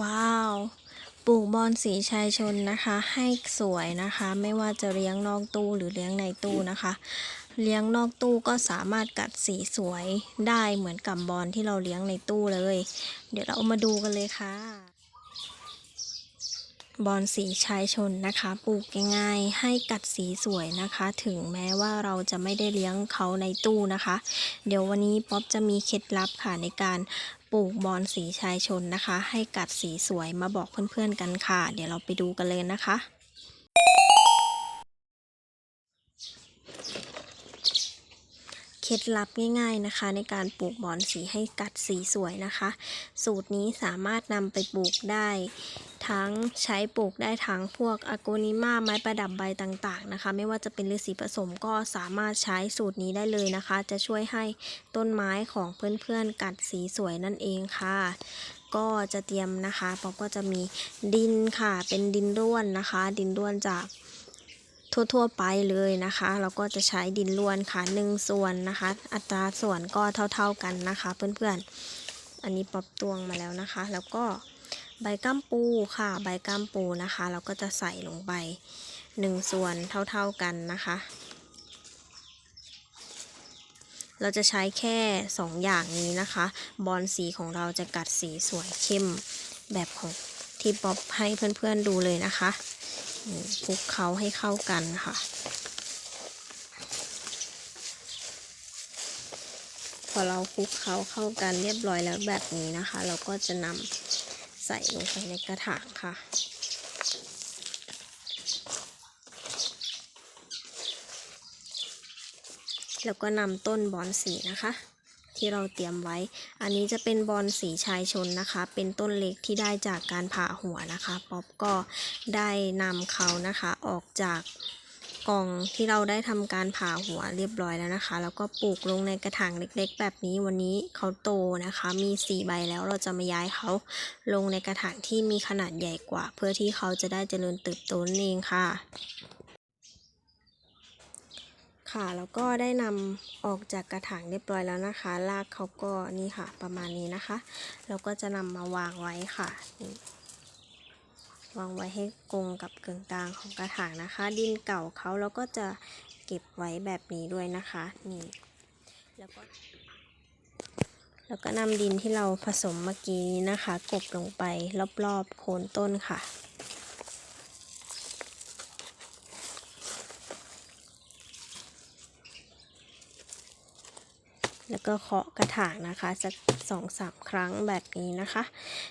ว้าวปลูกบอนสีชายชนนะคะ ให้สวยนะคะ ไม่ว่าจะเลี้ยงนอกตู้หรือเลี้ยงในตู้นะคะ เลี้ยงนอกตู้ก็สามารถกัดสีสวยได้เหมือนกับบอลที่เราเลี้ยงในตู้เลย เดี๋ยวเรามาดูกันเลยค่ะ บอนสีชายชนนะคะ ปลูกง่ายๆให้กัดสีสวยนะคะ ถึงแม้ว่าเราจะไม่ได้เลี้ยงเขาในตู้นะคะ เดี๋ยววันนี้ป๊อปจะมีเคล็ดลับค่ะในการ ปลูกบอนสีชายชนนะคะ ให้กัดสีสวยมาบอกเพื่อนๆกันค่ะ เดี๋ยวเราไปดูกันเลยนะคะ เคล็ดลับง่ายๆนะคะ ในการปลูกบอนสีให้กัดสีสวยนะคะ สูตรนี้สามารถนำไปปลูกได้ ทั้งใช้ปลูกได้ทั้งพวกอโกนิมาไม้ประดับใบต่างๆนะคะ ไม่ว่าจะเป็นฤาษีผสมก็สามารถใช้สูตรนี้ได้เลยนะคะ จะช่วยให้ต้นไม้ของเพื่อนๆกัดสีสวยนั่นเองค่ะก็จะเตรียมนะคะป๊อปก็จะมีดินค่ะ เป็นดินร่วนนะคะ ดินร่วนจาก ทั่ว ๆ ไปเลยนะคะ เราก็จะใช้ดินร่วนค่ะหนึ่งส่วนนะคะ อัตราส่วนก็เท่า ๆกันนะคะ เพื่อนๆ อันนี้ป๊อปตวงมาแล้วนะคะ แล้วก็ใบก้ามปูค่ะ ใบก้ามปูนะคะ เราก็จะใส่ลงไปหนึ่งส่วนเท่าๆกันนะคะ เราจะใช้แค่สองอย่างนี้นะคะ บอลสีของเราจะกัดสีสวยเข้มแบบของที่ป๊อปให้เพื่อนๆดูเลยนะคะ คลุกเคล้าให้เข้ากันค่ะ พอเราคลุกเคล้าเข้ากันเรียบร้อยแล้วแบบนี้นะคะ เราก็จะนำใส่ลงไปในกระถางค่ะแล้วก็นำต้นบอนสีนะคะ ที่เราเตรียมไว้ อันนี้จะเป็นบอนสีชายชนนะคะ เป็นต้นเล็กที่ได้จากการผ่าหัวนะคะ ป๊อปก็ได้นำเขานะคะออกจากกล่องที่เราได้ทำการผ่าหัวเรียบร้อยแล้วนะคะ แล้วก็ปลูกลงในกระถางเล็ก ๆ แบบนี้วันนี้เขาโตนะคะ มีสี่ใบแล้วเราจะมาย้ายเขาลงในกระถางที่มีขนาดใหญ่กว่า เพื่อที่เขาจะได้เจริญเติบโตนั่นเองค่ะ ค่ะ แล้วก็ได้นำออกจากกระถางเรียบร้อยแล้วนะคะรากเขาก็นี่ค่ะ ประมาณนี้นะคะ เราก็จะนำมาวางไว้ค่ะนี่วางไว้ให้กงกับกึ่งกลางของกระถางนะคะ ดินเก่าเขาเราก็จะเก็บไว้แบบนี้ด้วยนะคะนี่แล้วก็แล้วก็นำดินที่เราผสมเมื่อกี้นี้นะคะกบลงไปรอบๆโคนต้นค่ะ แล้วก็เคาะกระถางนะคะสักสองสามครั้งแบบนี้นะคะ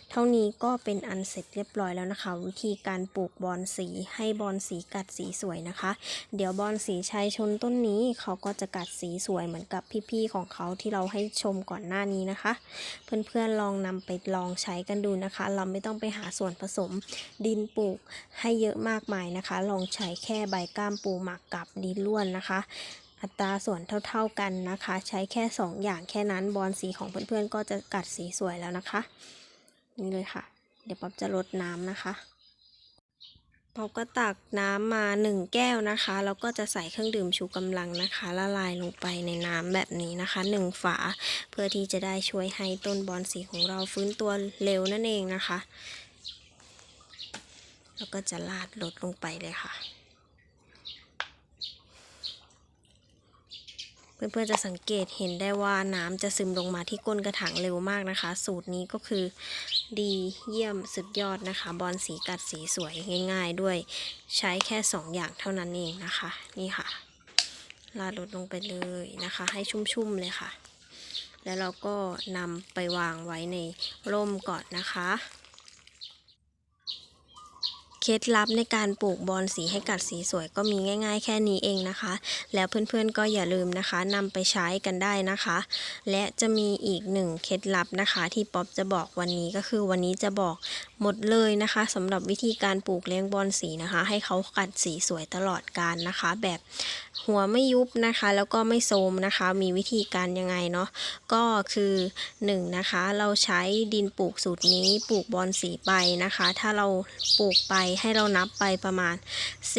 เท่านี้ก็เป็นอันเสร็จเรียบร้อยแล้วนะคะ วิธีการปลูกบอนสีให้บอนสีกัดสีสวยนะคะ เดี๋ยวบอนสีชายชนต้นนี้เขาก็จะกัดสีสวยเหมือนกับพี่ๆของเขาที่เราให้ชมก่อนหน้านี้นะคะ เพื่อนๆลองนำไปลองใช้กันดูนะคะ เราไม่ต้องไปหาส่วนผสมดินปลูกให้เยอะมากมายนะคะ ลองใช้แค่ใบก้ามปูหมักกับดินล้วนนะคะ อัตราส่วนเท่า ๆกันนะคะ ใช้แค่ 2 อย่างแค่นั้นบอลสีของเพื่อนๆก็จะกัดสีสวยแล้วนะคะ นี่เลยค่ะ เดี๋ยวป๊อปจะลดน้ำนะคะป๊อปก็ตักน้ำมา 1 แก้วนะคะแล้วก็จะใส่เครื่องดื่มชูกำลังนะคะ ละลายลงไปในน้ำแบบนี้นะคะ 1 ฝา เพื่อที่จะได้ช่วยให้ต้นบอลสีของเราฟื้นตัวเร็วนั่นเองนะคะ แล้วก็จะลาดลดลงไปเลยค่ะ เพื่อนๆจะสังเกตเห็นได้ว่าน้ำจะซึมลงมาที่ก้นกระถางเร็วมากนะคะ สูตรนี้ก็คือดีเยี่ยมสุดยอดนะคะ บอลสีกัดสีสวยง่าย ๆ ด้วยใช้แค่ 2 อย่างเท่านั้นเองนะคะ นี่ค่ะลาดลดลงไปเลยนะคะ ให้ชุ่มๆเลยค่ะ แล้วเราก็นำไปวางไว้ในร่มก่อนนะคะ เคล็ดลับในการปลูกบอนสีให้กัดสีสวยก็มีง่าย ๆ แค่นี้เองนะคะ แล้วเพื่อนๆก็อย่าลืมนะคะนำไปใช้กันได้นะคะ และจะมีอีกหนึ่งเคล็ดลับนะคะ ที่ป๊อปจะบอกวันนี้ก็คือวันนี้จะบอกหมดเลยนะคะสำหรับวิธีการปลูกเลี้ยงบอนสีนะคะ ให้เขากัดสีสวยตลอดการนะคะ แบบหัวไม่ยุบนะคะ แล้วก็ไม่โทมนะคะ มีวิธีการยังไงเนาะก็คือ1นงนะคะ เราใช้ดินปลูกสูตรนี้ปลูกบอนสีไปนะคะ ถ้าเราปลูกไปให้เรานับไปประมาณ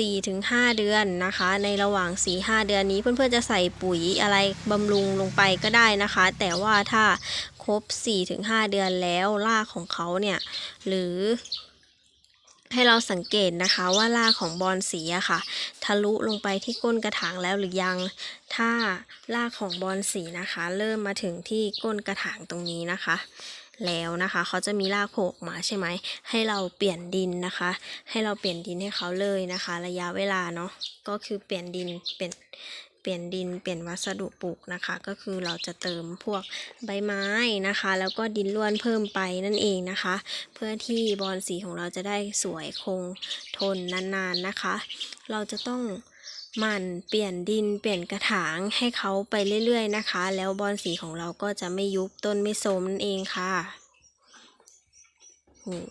4-5 เดือนนะคะ ในระหว่าง 4-5 เดือนนี้เพื่อนๆจะใส่ปุ๋ยอะไรบำรุงลงไปก็ได้นะคะ แต่ว่าถ้าครบ 4-5 เดือนแล้วรากของเขาเนี่ย หรือให้เราสังเกตนะคะว่ารากของบอนสีอะค่ะ ทะลุลงไปที่ก้นกระถางแล้วหรือยัง ถ้ารากของบอนสีนะคะ เริ่มมาถึงที่ก้นกระถางตรงนี้นะคะ แล้วนะคะ เขาจะมีรากโผล่ออกมาใช่ไหม ให้เราเปลี่ยนดินนะคะ ให้เราเปลี่ยนดินให้เขาเลยนะคะ ระยะเวลาเนาะ ก็คือเปลี่ยนดิน เปลี่ยน เปลี่ยนดิน เปลี่ยนวัสดุปลูกนะคะ ก็คือเราจะเติมพวกใบไม้นะคะ แล้วก็ดินล้วนเพิ่มไปนั่นเองนะคะ เพื่อที่บอนสีของเราจะได้สวยคงทนนานๆนะคะ เราจะต้อง มันเปลี่ยนดินเปลี่ยนกระถางให้เขาไปเรื่อยๆนะคะ แล้วบอนสีของเราก็จะไม่ยุบต้นไม่โทมนั่นเองค่ะนี่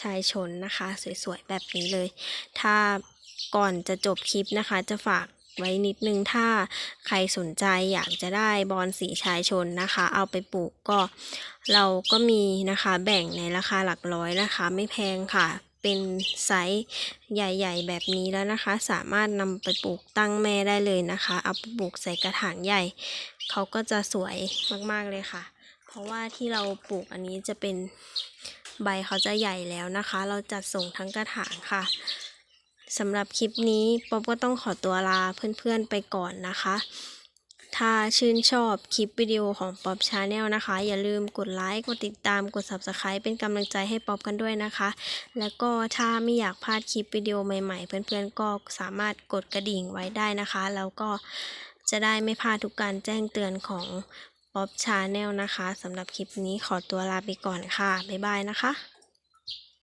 ชายชนนะคะ สวยๆ แบบนี้เลย ถ้าก่อนจะจบคลิปนะคะ จะฝากไว้นิดนึงถ้าใครสนใจอยากจะได้บอนสีชายชนนะคะ เอาไปปลูกก็เราก็มีนะคะ แบ่งในราคาหลักร้อยนะคะ ไม่แพงค่ะ เป็นไซส์ใหญ่ ๆ แบบนี้แล้วนะคะ สามารถนำไปปลูกตั้งแม่ได้เลยนะคะ เอาไปปลูกใส่กระถางใหญ่ เขาก็จะสวยมากๆเลยค่ะ เพราะว่าที่เราปลูกอันนี้จะเป็นใบเขาจะใหญ่แล้วนะคะ เราจัดส่งทั้งกระถางค่ะสำหรับคลิปนี้ป๊อบก็ต้องขอตัวลาเพื่อนๆไปก่อนนะคะ ถ้าชื่นชอบคลิปวิดีโอของป๊อบชาแนลนะคะ อย่าลืมกดไลค์ กดติดตาม กด Subscribe เป็นกำลังใจให้ป๊อบกันด้วยนะคะ แล้วก็ถ้าไม่อยากพลาดคลิปวิดีโอใหม่ๆ เพื่อนๆ ก็สามารถกดกระดิ่งไว้ได้นะคะ แล้วก็จะได้ไม่พลาดทุกการแจ้งเตือนของป๊อบชาแนลนะคะสำหรับคลิปนี้ขอตัวลาไปก่อนค่ะ บ๊ายบายนะคะ